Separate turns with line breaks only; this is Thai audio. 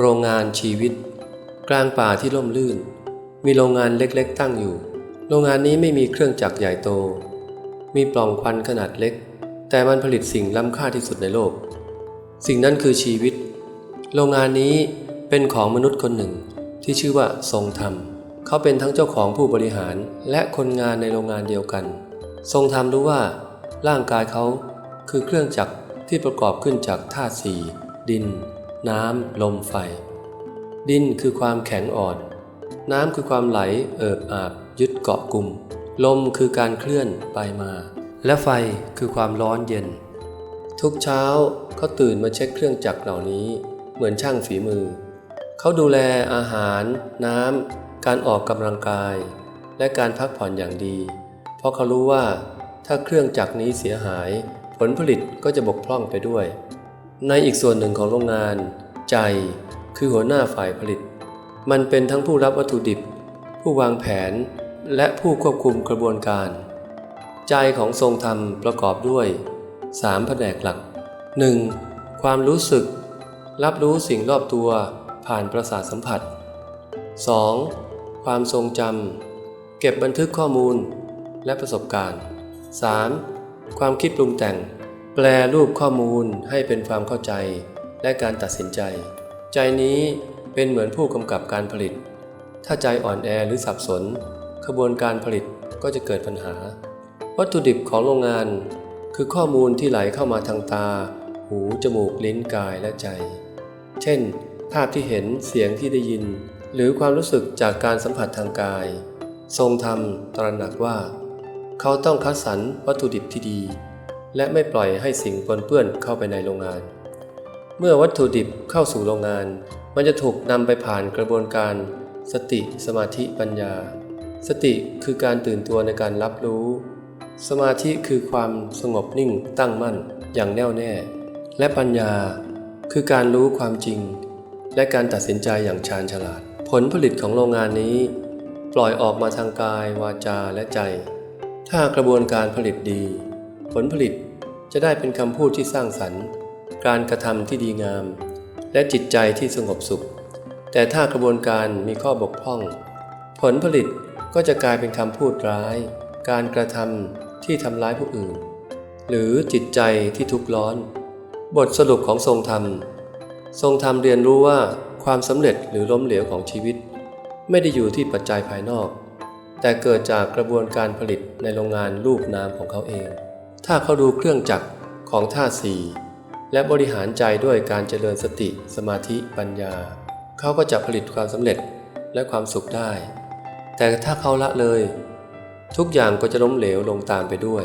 โรงงานชีวิต กลางป่าที่ร่มรื่น มีโรงงานเล็กๆ ตั้งอยู่ โรงงานนี้ไม่มีเครื่องจักรใหญ่โต มีปล่องควันขนาดเล็ก แต่มันผลิตสิ่งล้ำค่าที่สุดในโลก สิ่งนั้นคือชีวิต โรงงานนี้เป็นของมนุษย์คนหนึ่ง ที่ชื่อว่าทรงธรรม เขาเป็นทั้งเจ้าของผู้บริหารและคนงานในโรงงานเดียวกัน ทรงธรรมรู้ว่า ร่างกายเขาคือเครื่องจักรที่ประกอบขึ้นจากธาตุสี่ดิน น้ำ ลมไฟ ดินคือความแข็งอ่อน น้ำคือความไหลเอิบอาบ ยึดเกาะกลุ่ม ลมคือการเคลื่อนไปมา และไฟคือความร้อนเย็น ทุกเช้าเขาตื่นมาเช็คเครื่องจักรเหล่านี้ เหมือนช่างฝีมือ เขาดูแลอาหาร น้ำ การออกกำลังกาย และการพักผ่อนอย่างดี เพราะเขารู้ว่าถ้าเครื่องจักรนี้เสียหาย ผลผลิตก็จะบกพร่องไปด้วย ในอีกส่วนหนึ่งของโรงงาน ใจคือหัวหน้าฝ่ายผลิต มันเป็นทั้งผู้รับวัตถุดิบ ผู้วางแผน และผู้ควบคุมกระบวนการ ใจของทรงธรรมประกอบด้วย 3 แผนกหลัก 1. ความรู้สึก รับรู้สิ่งรอบตัวผ่านประสาทสัมผัส 2. ความทรงจำเก็บบันทึกข้อมูลและประสบการณ์ 3. ความคิดปรุงแต่ง แปลรูปข้อมูลให้เป็นความเข้าใจ และการตัดสินใจ ใจนี้เป็นเหมือนผู้กำกับการผลิต ถ้าใจอ่อนแอหรือสับสน ขบวนการผลิตก็จะเกิดปัญหา วัตถุดิบของโรงงาน คือข้อมูลที่ไหลเข้ามาทางตา หู จมูก ลิ้น กาย และใจ เช่น ภาพที่เห็น เสียงที่ได้ยิน หรือความรู้สึกจากการสัมผัสทางกาย ทรงธรรมตระหนักว่า เขาต้องคัดสรรวัตถุดิบที่ดี และไม่ปล่อยให้สิ่งปนเปื้อนเข้าไปในโรงงาน เมื่อวัตถุดิบเข้าสู่โรงงาน มันจะถูกนำไปผ่านกระบวนการ สติสมาธิปัญญา สติคือการตื่นตัวในการรับรู้ สมาธิคือความสงบนิ่งตั้งมั่นอย่างแน่วแน่ และปัญญาคือการรู้ความจริง และการตัดสินใจอย่างชาญฉลาด ผลผลิตของโรงงานนี้ ปล่อยออกมาทางกาย วาจาและใจ ถ้ากระบวนการผลิตดี ผลผลิต จะได้เป็นคำพูดที่สร้างสรรค์ การกระทำที่ดีงาม และจิตใจที่สงบสุข แต่ถ้ากระบวนการมีข้อบกพร่อง ผลผลิตก็จะกลายเป็นคำพูดร้าย การกระทำที่ทำร้ายผู้อื่น หรือจิตใจที่ทุกข์ร้อน บทสรุปของทรงธรรม ทรงธรรมเรียนรู้ว่าความสำเร็จหรือล้มเหลวของชีวิต ไม่ได้อยู่ที่ปัจจัยภายนอก แต่เกิดจากกระบวนการผลิตในโรงงานรูปนามของเขาเอง ถ้าเขาดูเครื่องจักรของท่าสี่และบริหารใจด้วยการเจริญสติสมาธิปัญญา เขาก็จะผลิตความสำเร็จและความสุขได้ แต่ถ้าเขาละเลย ทุกอย่างก็จะล้มเหลวลงตามไปด้วย